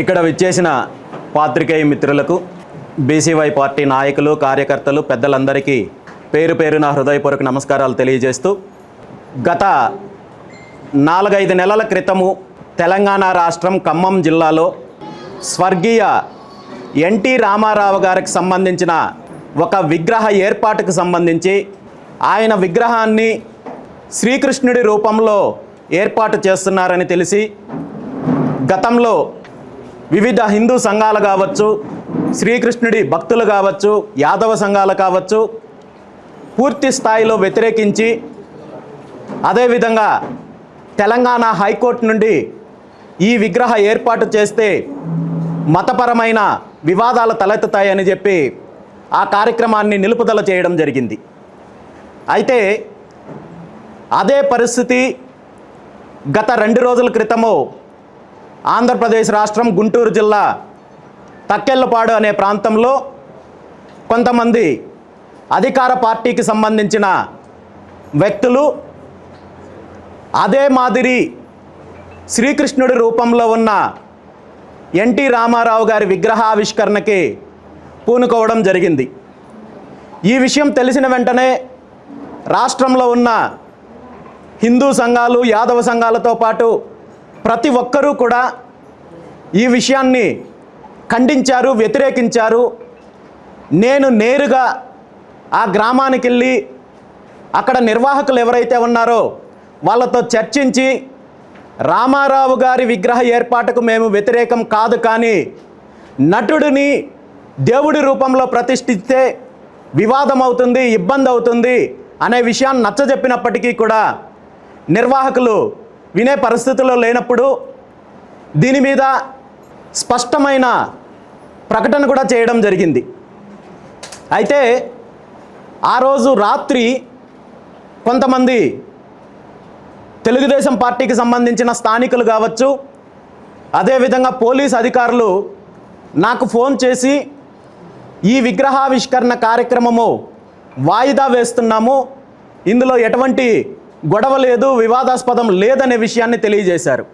ఇక్కడ విచ్చేసిన పాత్రికేయ మిత్రులకు బీసీవై పార్టీ నాయకులు కార్యకర్తలు పెద్దలందరికీ పేరు పేరున హృదయపూర్వక నమస్కారాలు తెలియజేస్తూ గత నాలుగైదు నెలల క్రితము తెలంగాణ రాష్ట్రం ఖమ్మం జిల్లాలో స్వర్గీయ ఎన్టీ రామారావు గారికి సంబంధించిన ఒక విగ్రహ ఏర్పాటుకు సంబంధించి ఆయన విగ్రహాన్ని శ్రీకృష్ణుడి రూపంలో ఏర్పాటు చేస్తున్నారని తెలిసి గతంలో వివిధ హిందూ సంఘాలు కావచ్చు శ్రీకృష్ణుడి భక్తులు కావచ్చు యాదవ సంఘాలు కావచ్చు పూర్తి స్థాయిలో వ్యతిరేకించి అదేవిధంగా తెలంగాణ హైకోర్టు నుండి ఈ విగ్రహ ఏర్పాటు చేస్తే మతపరమైన వివాదాలు తలెత్తుతాయని చెప్పి ఆ కార్యక్రమాన్ని నిలుపుదల చేయడం జరిగింది. అయితే అదే పరిస్థితి గత రెండు రోజుల క్రితము ఆంధ్రప్రదేశ్ రాష్ట్రం గుంటూరు జిల్లా తక్కెళ్ళపాడు అనే ప్రాంతంలో కొంతమంది అధికార పార్టీకి సంబంధించిన వ్యక్తులు అదే మాదిరి శ్రీకృష్ణుడి రూపంలో ఉన్న ఎన్టీ రామారావు గారి విగ్రహావిష్కరణకి పూనుకోవడం జరిగింది. ఈ విషయం తెలిసిన వెంటనే రాష్ట్రంలో ఉన్న హిందూ సంఘాలు యాదవ సంఘాలతో పాటు ప్రతి ఒక్కరూ కూడా ఈ విషయాన్ని ఖండించారు వ్యతిరేకించారు. నేను నేరుగా ఆ గ్రామానికి వెళ్ళి అక్కడ నిర్వాహకులు ఎవరైతే ఉన్నారో వాళ్ళతో చర్చించి రామారావు గారి విగ్రహ ఏర్పాటుకు మేము వ్యతిరేకం కాదు కానీ నటుడిని దేవుడి రూపంలో ప్రతిష్ఠిస్తే వివాదం అవుతుంది ఇబ్బంది అవుతుంది అనే విషయాన్ని నచ్చజెప్పినప్పటికీ కూడా నిర్వాహకులు వినే పరిస్థితుల్లో లేనప్పుడు దీని మీద స్పష్టమైన ప్రకటన కూడా చేయడం జరిగింది. అయితే ఆ రోజు రాత్రి కొంతమంది తెలుగుదేశం పార్టీకి సంబంధించిన స్థానికులు కావచ్చు అదేవిధంగా పోలీస్ అధికారులు నాకు ఫోన్ చేసి ఈ విగ్రహావిష్కరణ కార్యక్రమము వాయిదా వేస్తున్నాము. ఇందులో ఎటువంటి గొడవ లేదు వివాదాస్పదం లేదనే విషయాన్ని తెలియజేశారు.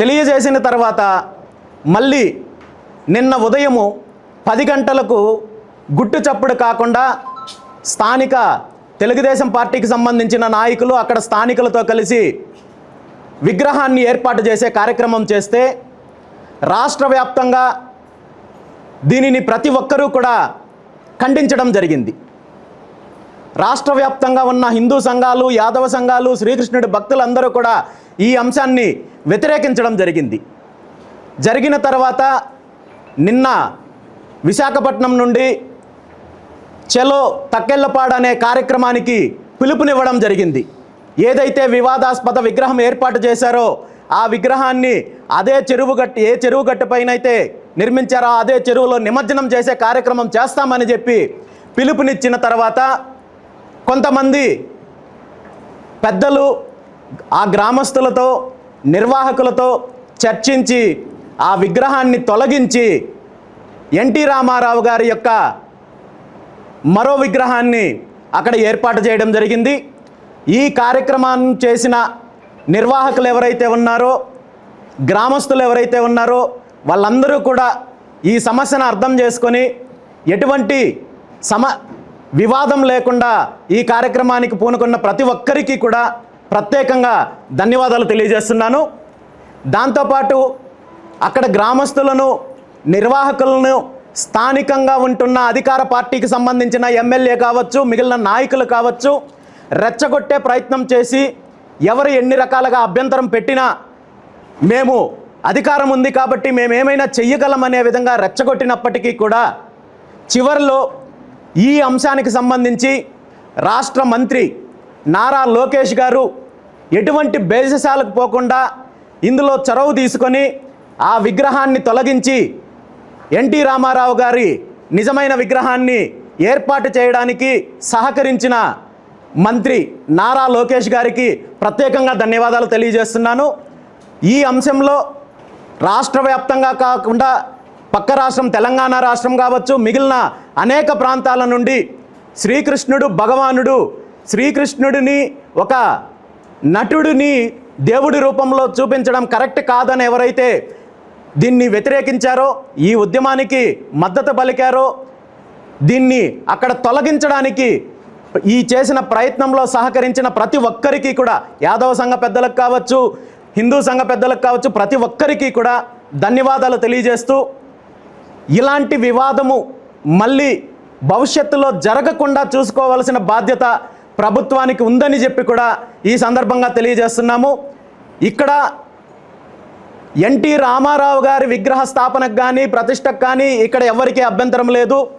తెలియజేసిన తర్వాత మళ్ళీ నిన్న ఉదయము పది గంటలకు గుట్టు చప్పుడు కాకుండా స్థానిక తెలుగుదేశం పార్టీకి సంబంధించిన నాయకులు అక్కడ స్థానికులతో కలిసి విగ్రహాన్ని ఏర్పాటు చేసే కార్యక్రమం చేస్తే రాష్ట్ర వ్యాప్తంగా దీనిని ప్రతి ఒక్కరూ కూడా ఖండించడం జరిగింది. రాష్ట్ర వ్యాప్తంగా ఉన్న హిందూ సంఘాలు యాదవ సంఘాలు శ్రీకృష్ణుడి భక్తులందరూ కూడా ఈ అంశాన్ని వ్యతిరేకించడం జరిగింది. జరిగిన తర్వాత నిన్న విశాఖపట్నం నుండి చెలో తక్కెళ్ళపాడు అనే కార్యక్రమానికి పిలుపునివ్వడం జరిగింది. ఏదైతే వివాదాస్పద విగ్రహం ఏర్పాటు చేశారో ఆ విగ్రహాన్ని అదే చెరువు గట్టు ఏ చెరువు గట్టుపైనైతే అయితే నిర్మించారో అదే చెరువులో నిమజ్జనం చేసే కార్యక్రమం చేస్తామని చెప్పి పిలుపునిచ్చిన తర్వాత కొంతమంది పెద్దలు ఆ గ్రామస్తులతో నిర్వాహకులతో చర్చించి ఆ విగ్రహాన్ని తొలగించి ఎన్టీ రామారావు గారి యొక్క మరో విగ్రహాన్ని అక్కడ ఏర్పాటు చేయడం జరిగింది. ఈ కార్యక్రమాన్ని చేసిన నిర్వాహకులు ఎవరైతే ఉన్నారో గ్రామస్తులు ఎవరైతే ఉన్నారో వాళ్ళందరూ కూడా ఈ సమస్యను అర్థం చేసుకొని ఎటువంటి సమ వివాదం లేకుండా ఈ కార్యక్రమానికి పూనుకున్న ప్రతి ఒక్కరికి కూడా ప్రత్యేకంగా ధన్యవాదాలు తెలియజేస్తున్నాను. దాంతోపాటు అక్కడ గ్రామస్తులను నిర్వాహకులను స్థానికంగా ఉంటున్న అధికార పార్టీకి సంబంధించిన ఎమ్మెల్యే కావచ్చు మిగిలిన నాయకులు కావచ్చు రెచ్చగొట్టే ప్రయత్నం చేసి ఎవరు ఎన్ని రకాలుగా అభ్యంతరం పెట్టినా మేము అధికారం ఉంది కాబట్టి మేము ఏమైనా చెయ్యగలం అనే విధంగా రెచ్చగొట్టినప్పటికీ కూడా చివరిలో ఈ అంశానికి సంబంధించి రాష్ట్ర మంత్రి నారా లోకేష్ గారు ఎటువంటి బేజసాలకు పోకుండా ఇందులో చొరవ తీసుకొని ఆ విగ్రహాన్ని తొలగించి ఎన్టీ రామారావు గారి నిజమైన విగ్రహాన్ని ఏర్పాటు చేయడానికి సహకరించిన మంత్రి నారా లోకేష్ గారికి ప్రత్యేకంగా ధన్యవాదాలు తెలియజేస్తున్నాను. ఈ అంశంలో రాష్ట్ర వ్యాప్తంగా కాకుండా పక్క రాష్ట్రం తెలంగాణ రాష్ట్రం కావచ్చు మిగిలిన అనేక ప్రాంతాల నుండి శ్రీకృష్ణుడు భగవానుడు శ్రీకృష్ణుడిని ఒక నటుడిని దేవుడి రూపంలో చూపించడం కరెక్ట్ కాదని ఎవరైతే దీన్ని వ్యతిరేకించారో ఈ ఉద్యమానికి మద్దతు పలికారో దీన్ని అక్కడ తొలగించడానికి ఈ చేసిన ప్రయత్నంలో సహకరించిన ప్రతి ఒక్కరికి కూడా యాదవ సంఘ పెద్దలకు కావచ్చు హిందూ సంఘ పెద్దలకు కావచ్చు ప్రతి ఒక్కరికి కూడా ధన్యవాదాలు తెలియజేస్తూ ఇలాంటి వివాదము మళ్ళీ భవిష్యత్తులో జరగకుండా చూసుకోవాల్సిన బాధ్యత ప్రభుత్వానికి ఉందని చెప్పి కూడా ఈ సందర్భంగా తెలియజేస్తున్నాము. ఇక్కడ ఎన్టీ రామారావు గారి విగ్రహ స్థాపనకు కానీ ప్రతిష్టకు కానీ ఇక్కడ ఎవరికీ అభ్యంతరం లేదు.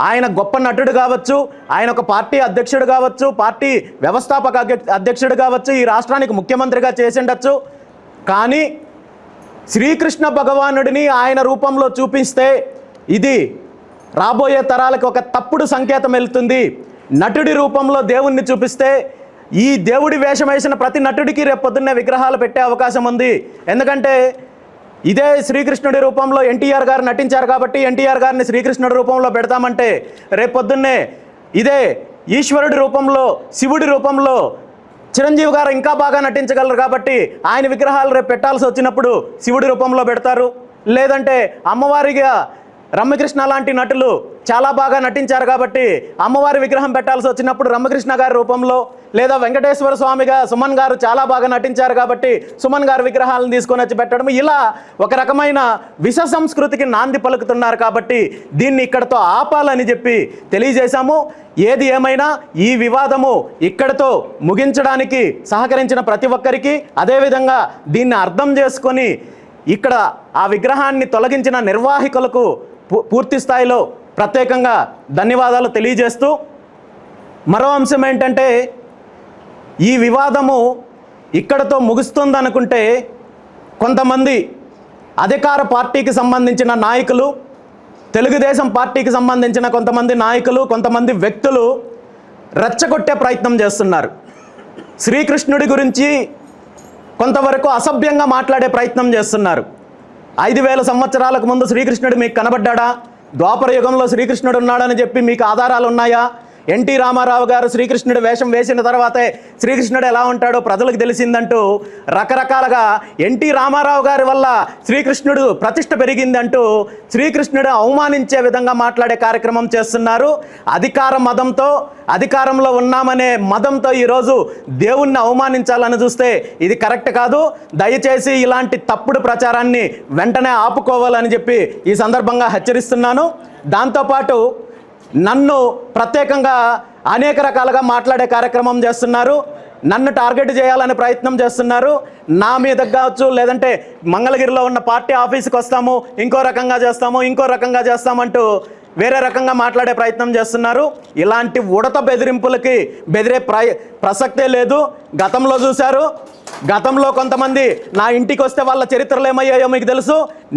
ఆయన గొప్ప నటుడు కావచ్చు ఆయన ఒక పార్టీ అధ్యక్షుడు కావచ్చు పార్టీ వ్యవస్థాపక అధ్యక్ష- అధ్యక్షుడు కావచ్చు ఈ రాష్ట్రానికి ముఖ్యమంత్రిగా చేసిండొచ్చు. కానీ శ్రీకృష్ణ భగవానుడిని ఆయన రూపంలో చూపిస్తే ఇది రాబోయే తరాలకు ఒక తప్పుడు సంకేతం వెళ్తుంది. నటుడి రూపంలో దేవుణ్ణి చూపిస్తే ఈ దేవుడి వేషం వేసిన ప్రతి నటుడికి రేపొద్దున్నే విగ్రహాలు పెట్టే అవకాశం ఉంది. ఎందుకంటే ఇదే శ్రీకృష్ణుడి రూపంలో ఎన్టీఆర్ గారు నటించారు కాబట్టి ఎన్టీఆర్ గారిని శ్రీకృష్ణుడి రూపంలో పెడతామంటే రేపు పొద్దున్నే ఇదే ఈశ్వరుడి రూపంలో శివుడి రూపంలో చిరంజీవి గారు ఇంకా బాగా నటించగలరు కాబట్టి ఆయన విగ్రహాలు రేపు పెట్టాల్సి వచ్చినప్పుడు శివుడి రూపంలో పెడతారు. లేదంటే అమ్మవారిగా రమ్యకృష్ణ లాంటి నటులు చాలా బాగా నటించారు కాబట్టి అమ్మవారి విగ్రహం పెట్టాల్సి వచ్చినప్పుడు రమ్యకృష్ణ గారి రూపంలో లేదా వెంకటేశ్వర స్వామిగా సుమన్ గారు చాలా బాగా నటించారు కాబట్టి సుమన్ గారు విగ్రహాలను తీసుకొని వచ్చి పెట్టడం ఇలా ఒక రకమైన విష సంస్కృతికి నాంది పలుకుతున్నారు కాబట్టి దీన్ని ఇక్కడతో ఆపాలని చెప్పి తెలియజేశాము. ఏది ఏమైనా ఈ వివాదము ఇక్కడతో ముగించడానికి సహకరించిన ప్రతి ఒక్కరికి అదేవిధంగా దీన్ని అర్థం చేసుకొని ఇక్కడ ఆ విగ్రహాన్ని తొలగించిన నిర్వాహికులకు పూ- పూర్తి స్థాయిలో ప్రత్యేకంగా ధన్యవాదాలు తెలియజేస్తూ మరో అంశం ఏంటంటే ఈ వివాదము ఇక్కడతో ముగుస్తుందనుకుంటే కొంతమంది అధికార పార్టీకి సంబంధించిన నాయకులు తెలుగుదేశం పార్టీకి సంబంధించిన కొంతమంది నాయకులు కొంతమంది వ్యక్తులు రెచ్చగొట్టే ప్రయత్నం చేస్తున్నారు. శ్రీకృష్ణుడి గురించి కొంతవరకు అసభ్యంగా మాట్లాడే ప్రయత్నం చేస్తున్నారు. ఐదు వేల సంవత్సరాలకు ముందు శ్రీకృష్ణుడు మీకు కనబడ్డాడా? ద్వాపర యుగంలో శ్రీకృష్ణుడు ఉన్నాడని చెప్పి మీకు ఆధారాలు ఉన్నాయా? ఎన్టీ రామారావు గారు శ్రీకృష్ణుడు వేషం వేసిన తర్వాతే శ్రీకృష్ణుడు ఎలా ఉంటాడో ప్రజలకు తెలిసిందంటూ రకరకాలుగా ఎన్టీ రామారావు గారి వల్ల శ్రీకృష్ణుడు ప్రతిష్ట పెరిగిందంటూ శ్రీకృష్ణుడు అవమానించే విధంగా మాట్లాడే కార్యక్రమం చేస్తున్నారు. అధికార మదంతో అధికారంలో ఉన్నామనే మదంతో ఈరోజు దేవుణ్ణి అవమానించాలని చూస్తే ఇది కరెక్ట్ కాదు. దయచేసి ఇలాంటి తప్పుడు ప్రచారాన్ని వెంటనే ఆపుకోవాలని చెప్పి ఈ సందర్భంగా హెచ్చరిస్తున్నాను. దాంతోపాటు నన్ను ప్రత్యేకంగా అనేక రకాలుగా మాట్లాడే కార్యక్రమం చేస్తున్నారు. నన్ను టార్గెట్ చేయాలని ప్రయత్నం చేస్తున్నారు. నా మీద కావచ్చు లేదంటే మంగళగిరిలో ఉన్న పార్టీ ఆఫీస్కి వస్తాము ఇంకో రకంగా చేస్తాము ఇంకో రకంగా చేస్తామంటూ వేరే రకంగా మాట్లాడే ప్రయత్నం చేస్తున్నారు. ఇలాంటి ఉడత బెదిరింపులకి బెదిరే ప్రసక్తే లేదు. గతంలో చూశారు గతంలో కొంతమంది నా ఇంటికి వస్తే వాళ్ళ చరిత్రలు ఏమయ్యాయో మీకు తెలుసు.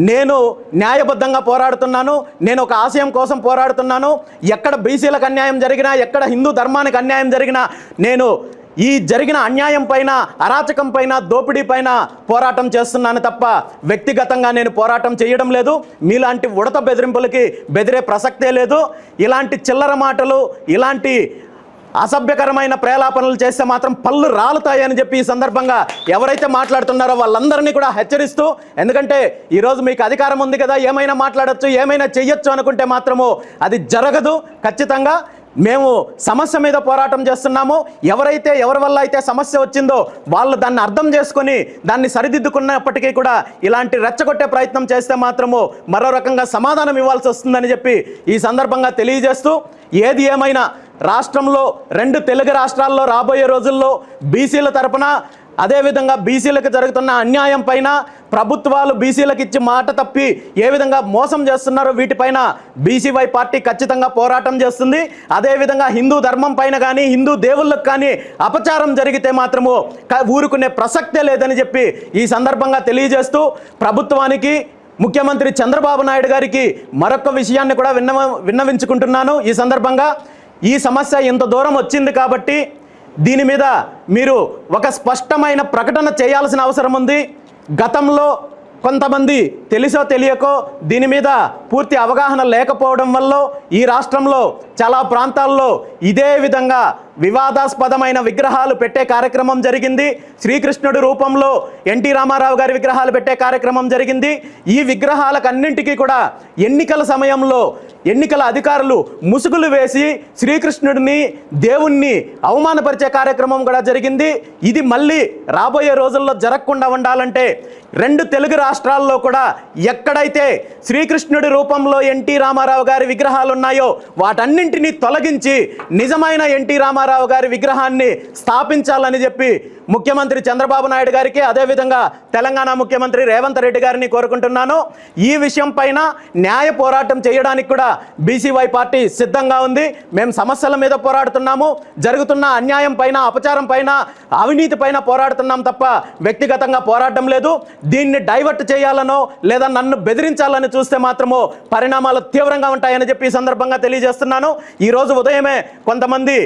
నేను న్యాయబద్ధంగా పోరాడుతున్నాను. నేను ఒక ఆశయం కోసం పోరాడుతున్నాను. ఎక్కడ బీసీలకు అన్యాయం జరిగినా ఎక్కడ హిందూ ధర్మానికి అన్యాయం జరిగినా నేను ఈ జరిగిన అన్యాయం పైన అరాచకం పైన దోపిడీ పైన పోరాటం చేస్తున్నాను తప్ప వ్యక్తిగతంగా నేను పోరాటం చేయడం లేదు. మీలాంటి ఉడత బెదిరింపులకి బెదిరే ప్రసక్తే లేదు. ఇలాంటి చిల్లర మాటలు ఇలాంటి అసభ్యకరమైన ప్రేలాపనలు చేస్తే మాత్రం పళ్ళు రాలుతాయని చెప్పి ఈ సందర్భంగా ఎవరైతే మాట్లాడుతున్నారో వాళ్ళందరినీ కూడా హెచ్చరిస్తూ ఎందుకంటే ఈరోజు మీకు అధికారం ఉంది కదా ఏమైనా మాట్లాడొచ్చు ఏమైనా చెయ్యొచ్చు అనుకుంటే మాత్రము అది జరగదు. ఖచ్చితంగా మేము సమస్య మీద పోరాటం చేస్తున్నాము. ఎవరైతే ఎవరి వల్ల అయితే సమస్య వచ్చిందో వాళ్ళు దాన్ని అర్థం చేసుకొని దాన్ని సరిదిద్దుకున్నప్పటికీ కూడా ఇలాంటి రెచ్చగొట్టే ప్రయత్నం చేస్తే మాత్రము మరో రకంగా సమాధానం ఇవ్వాల్సి వస్తుందని చెప్పి ఈ సందర్భంగా తెలియజేస్తూ ఏది ఏమైనా రాష్ట్రంలో రెండు తెలుగు రాష్ట్రాల్లో రాబోయే రోజుల్లో బీసీల తరపున అదేవిధంగా బీసీలకు జరుగుతున్న అన్యాయం పైన ప్రభుత్వాలు బీసీలకు ఇచ్చి మాట తప్పి ఏ విధంగా మోసం చేస్తున్నారో వీటిపైన బీసీవై పార్టీ ఖచ్చితంగా పోరాటం చేస్తుంది. అదేవిధంగా హిందూ ధర్మం పైన కానీ హిందూ దేవుళ్ళకు కానీ అపచారం జరిగితే మాత్రము ఊరుకునే ప్రసక్తే లేదని చెప్పి ఈ సందర్భంగా తెలియజేస్తూ ప్రభుత్వానికి ముఖ్యమంత్రి చంద్రబాబు నాయుడు గారికి మరొక విషయాన్ని కూడా విన్నవ విన్నవించుకుంటున్నాను. ఈ సందర్భంగా ఈ సమస్య ఇంత దూరం వచ్చింది కాబట్టి దీని మీద మీరు ఒక స్పష్టమైన ప్రకటన చేయాల్సిన అవసరం ఉంది. గతంలో కొంతమంది తెలిసో తెలియకో దీని మీద పూర్తి అవగాహన లేకపోవడం వల్ల ఈ రాష్ట్రంలో చాలా ప్రాంతాల్లో ఇదే విధంగా వివాదాస్పదమైన విగ్రహాలు పెట్టే కార్యక్రమం జరిగింది. శ్రీకృష్ణుడి రూపంలో ఎన్టీ రామారావు గారి విగ్రహాలు పెట్టే కార్యక్రమం జరిగింది. ఈ విగ్రహాలకన్నింటికీ కూడా ఎన్నికల సమయంలో ఎన్నికల అధికారులు ముసుగులు వేసి శ్రీకృష్ణుడిని దేవుణ్ణి అవమానపరిచే కార్యక్రమం కూడా జరిగింది. ఇది మళ్ళీ రాబోయే రోజుల్లో జరగకుండా ఉండాలంటే రెండు తెలుగు రాష్ట్రాల్లో కూడా ఎక్కడైతే శ్రీకృష్ణుడి రూపంలో ఎన్టీ రామారావు గారి విగ్రహాలు ఉన్నాయో వాటన్నింటినీ తొలగించి నిజమైన ఎన్టీ రామారావు గారి విగ్రహాన్ని స్థాపించాలని చెప్పి ముఖ్యమంత్రి చంద్రబాబు నాయుడు గారికి అదేవిధంగా తెలంగాణ ముఖ్యమంత్రి రేవంత్ రెడ్డి గారిని కోరుకుంటున్నాను. ఈ విషయం పైన న్యాయ పోరాటం చేయడానికి కూడా బీసీవై పార్టీ సిద్ధంగా ఉంది. మేము సమస్యల మీద పోరాడుతున్నాము. జరుగుతున్న అన్యాయం పైన అపచారం పైన అవినీతి పైన పోరాడుతున్నాం తప్ప వ్యక్తిగతంగా పోరాటం లేదు. దీన్ని డైవర్ట్ చేయాలనో లేదా నన్ను బెదిరించాలని చూస్తే మాత్రము పరిణామాలు తీవ్రంగా ఉంటాయని చెప్పి ఈ సందర్భంగా తెలియజేస్తున్నాను. ఈరోజు ఉదయమే కొంతమంది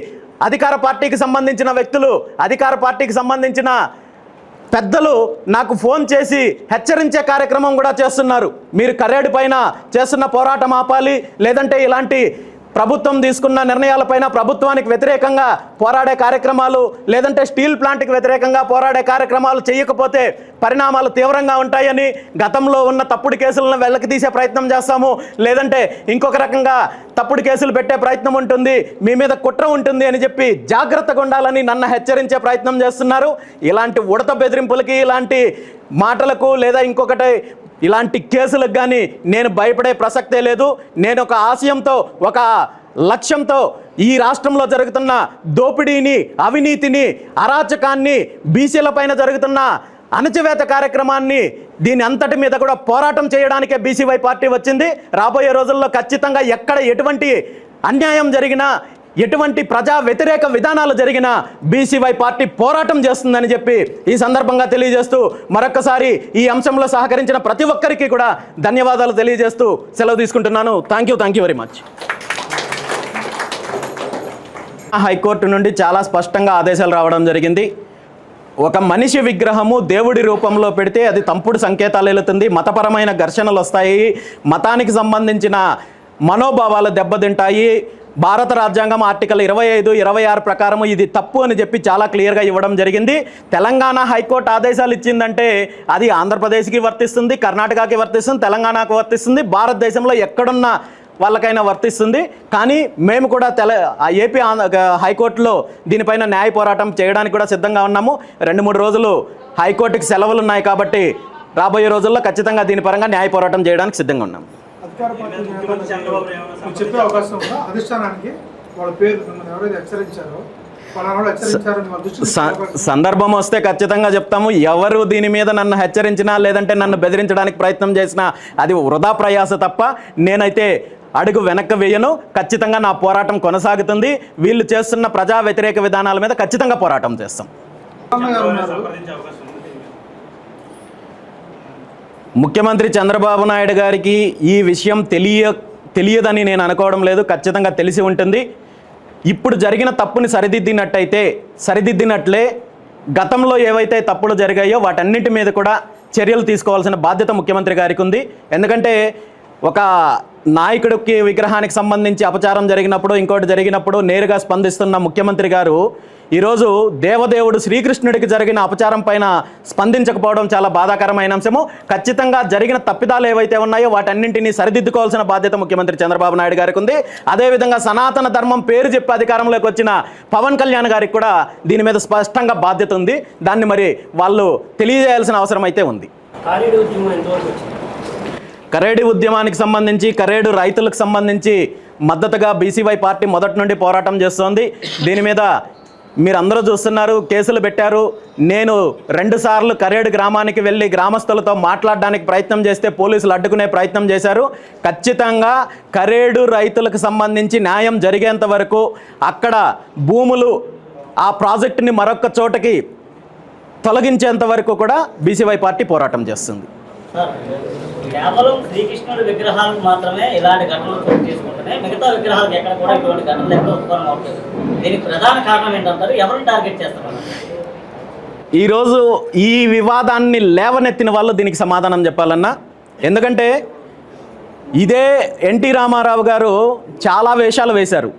అధికార పార్టీకి సంబంధించిన వ్యక్తులు అధికార పార్టీకి సంబంధించిన పెద్దలు నాకు ఫోన్ చేసి హెచ్చరించే కార్యక్రమం కూడా చేస్తున్నారు. మీరు కరేడు పైన చేస్తున్న పోరాటం ఆపాలి లేదంటే ఇలాంటి ప్రభుత్వం తీసుకున్న నిర్ణయాలపైన ప్రభుత్వానికి వ్యతిరేకంగా పోరాడే కార్యక్రమాలు లేదంటే స్టీల్ ప్లాంట్కి వ్యతిరేకంగా పోరాడే కార్యక్రమాలు చేయకపోతే పరిణామాలు తీవ్రంగా ఉంటాయని గతంలో ఉన్న తప్పుడు కేసులను వెల్లకి తీసే ప్రయత్నం చేస్తాము. లేదంటే ఇంకొక రకంగా తప్పుడు కేసులు పెట్టే ప్రయత్నం ఉంటుంది మీ మీద కుట్ర ఉంటుంది అని చెప్పి జాగ్రత్తగా ఉండాలని నన్ను హెచ్చరించే ప్రయత్నం చేస్తున్నారు. ఇలాంటి ఉడత బెదిరింపులకి ఇలాంటి మాటలకు లేదా ఇంకొకటి ఇలాంటి కేసులకు కానీ నేను భయపడే ప్రసక్తే లేదు. నేను ఒక ఆశయంతో ఒక లక్ష్యంతో ఈ రాష్ట్రంలో జరుగుతున్న దోపిడీని అవినీతిని అరాచకాన్ని బీసీల పైన జరుగుతున్న అణచివేత కార్యక్రమాన్ని దీని అంతటి మీద కూడా పోరాటం చేయడానికే బీసీవై పార్టీ వచ్చింది. రాబోయే రోజుల్లో ఖచ్చితంగా ఎక్కడ ఎటువంటి అన్యాయం జరిగినా ఎటువంటి ప్రజా వ్యతిరేక విధానాలు జరిగినా బీసీవై పార్టీ పోరాటం చేస్తుందని చెప్పి ఈ సందర్భంగా తెలియజేస్తూ మరొక్కసారి ఈ అంశంలో సహకరించిన ప్రతి ఒక్కరికి కూడా ధన్యవాదాలు తెలియజేస్తూ సెలవు తీసుకుంటున్నాను. Thank you thank you very much high court నుండి చాలా స్పష్టంగా ఆదేశాలు రావడం జరిగింది. ఒక మనిషి విగ్రహము దేవుడి రూపంలో పెడితే అది తంపుడు సంకేతాలు వెళుతుంది మతపరమైన ఘర్షణలు వస్తాయి. మతానికి సంబంధించిన మనోభావాలు దెబ్బతింటాయి. భారత రాజ్యాంగం ఆర్టికల్ ఇరవై ఐదు ఇరవై ఆరు ప్రకారం ఇది తప్పు అని చెప్పి చాలా క్లియర్గా ఇవ్వడం జరిగింది. తెలంగాణ హైకోర్టు ఆదేశాలు ఇచ్చిందంటే అది ఆంధ్రప్రదేశ్కి వర్తిస్తుంది కర్ణాటకకి వర్తిస్తుంది తెలంగాణకు వర్తిస్తుంది భారతదేశంలో ఎక్కడున్న వాళ్ళకైనా వర్తిస్తుంది. కానీ మేము కూడా తెల ఆ ఏపీ ఆంధ్ర హైకోర్టులో దీనిపైన న్యాయ పోరాటం చేయడానికి కూడా సిద్ధంగా ఉన్నాము. రెండు మూడు రోజులు హైకోర్టుకి సెలవులు ఉన్నాయి కాబట్టి రాబోయే రోజుల్లో ఖచ్చితంగా దీని పరంగా న్యాయ పోరాటం చేయడానికి సిద్ధంగా ఉన్నాము. అధికార పార్టీ చెప్పే అవకాశం ఉందా? అధిష్టానానికి వాళ్ళ పేరు మిమ్మల్ని ఎవరైతే హెచ్చరించారో. సందర్భం వస్తే ఖచ్చితంగా చెప్తాము. ఎవరు దీని మీద నన్ను హెచ్చరించినా లేదంటే నన్ను బెదిరించడానికి ప్రయత్నం చేసినా అది వృధా ప్రయాస తప్ప నేనైతే అడుగు వెనక్కి వేయను. ఖచ్చితంగా నా పోరాటం కొనసాగుతుంది. వీళ్ళు చేస్తున్న ప్రజా వ్యతిరేక విధానాల మీద ఖచ్చితంగా పోరాటం చేస్తాం. ముఖ్యమంత్రి చంద్రబాబు నాయుడు గారికి ఈ విషయం తెలియ తెలియదని నేను అనుకోవడం లేదు ఖచ్చితంగా తెలిసి ఉంటుంది. ఇప్పుడు జరిగిన తప్పుని సరిదిద్దినట్టయితే సరిదిద్దినట్లే గతంలో ఏవైతే తప్పులు జరిగాయో వాటన్నిటి మీద కూడా చర్యలు తీసుకోవాల్సిన బాధ్యత ముఖ్యమంత్రి గారికి ఉంది. ఎందుకంటే ఒక నాయకుడికి విగ్రహానికి సంబంధించి అపచారం జరిగినప్పుడు ఇంకోటి జరిగినప్పుడు నేరుగా స్పందిస్తున్న ముఖ్యమంత్రి గారు ఈరోజు దేవదేవుడు శ్రీకృష్ణుడికి జరిగిన అపచారం పైన స్పందించకపోవడం చాలా బాధాకరమైన అంశము. ఖచ్చితంగా జరిగిన తప్పిదాలు ఏవైతే ఉన్నాయో వాటన్నింటినీ సరిదిద్దుకోవాల్సిన బాధ్యత ముఖ్యమంత్రి చంద్రబాబు నాయుడు గారికి ఉంది. అదేవిధంగా సనాతన ధర్మం పేరు చెప్పి అధికారంలోకి వచ్చిన పవన్ కళ్యాణ్ గారికి కూడా దీని మీద స్పష్టంగా బాధ్యత ఉంది. దాన్ని మరి వాళ్ళు తెలియజేయాల్సిన అవసరం అయితే ఉంది. కారీడు ఉద్యమానికి సంబంధించి కరేడు రైతులకు సంబంధించి మద్దతుగా బీసీవై పార్టీ మొదటి నుండి పోరాటం చేస్తోంది. దీని మీద మీరు అందరూ చూస్తున్నారు కేసులు పెట్టారు. నేను రెండుసార్లు కరేడు గ్రామానికి వెళ్ళి గ్రామస్తులతో మాట్లాడడానికి ప్రయత్నం చేస్తే పోలీసులు అడ్డుకునే ప్రయత్నం చేశారు. ఖచ్చితంగా కరేడు రైతులకు సంబంధించి న్యాయం జరిగేంత వరకు అక్కడ భూములు ఆ ప్రాజెక్టుని మరొక చోటకి తొలగించేంత వరకు కూడా బీసీవై పార్టీ పోరాటం చేస్తుంది. కేవలం శ్రీకృష్ణుడి విగ్రహాలకు మాత్రమే ఇలాంటి ఘటనలు చోటు తీసుకుంటున్నాయి మిగతా విగ్రహాలకు ఎక్కడ కూడా ఇటువంటి ఘటనలు ఎక్కడ ఉత్పన్నం అవుతుంది దీనికి ప్రధాన కారణం ఏంటంటారు? ఎవరిని టార్గెట్ చేస్తున్నారు? ఈరోజు ఈ వివాదాన్ని లేవనెత్తిన వాళ్ళు దీనికి సమాధానం చెప్పాలన్నా. ఎందుకంటే ఇదే ఎన్టీ రామారావు గారు చాలా వేషాలు వేశారు.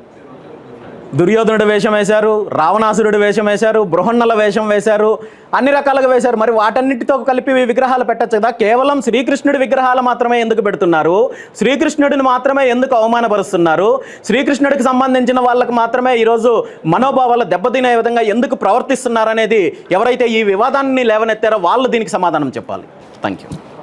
దుర్యోధనుడు వేషం వేశారు రావణాసురుడు వేషం వేశారు బృహన్నల వేషం వేశారు అన్ని రకాలుగా వేశారు. మరి వాటన్నిటితో కలిపి విగ్రహాలు పెట్టచ్చు కదా? కేవలం శ్రీకృష్ణుడి విగ్రహాలు మాత్రమే ఎందుకు పెడుతున్నారు? శ్రీకృష్ణుడిని మాత్రమే ఎందుకు అవమానపరుస్తున్నారు? శ్రీకృష్ణుడికి సంబంధించిన వాళ్ళకి మాత్రమే ఈరోజు మనోభావాలు దెబ్బతినే విధంగా ఎందుకు ప్రవర్తిస్తున్నారు అనేది ఎవరైతే ఈ వివాదాన్ని లేవనెత్తారో వాళ్ళు దీనికి సమాధానం చెప్పాలి. Thank you